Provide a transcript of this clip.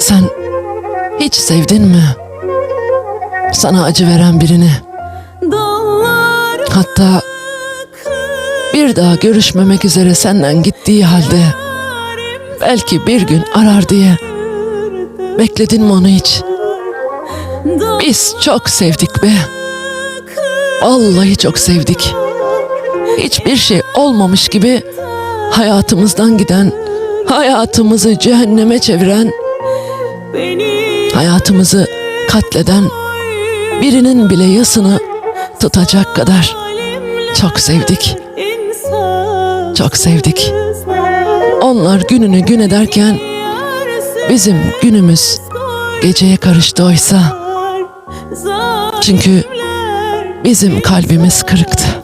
Sen hiç sevdin mi? Sana acı veren birini. Hatta bir daha görüşmemek üzere senden gittiği halde belki bir gün arar diye bekledin mi onu hiç? Biz çok sevdik be. Vallahi çok sevdik. Hiçbir şey olmamış gibi hayatımızdan giden, hayatımızı cehenneme çeviren, hayatımızı katleden birinin bile yasını tutacak kadar çok sevdik. Çok sevdik. Onlar gününü gün ederken bizim günümüz geceye karıştı oysa. Çünkü bizim kalbimiz kırıktı.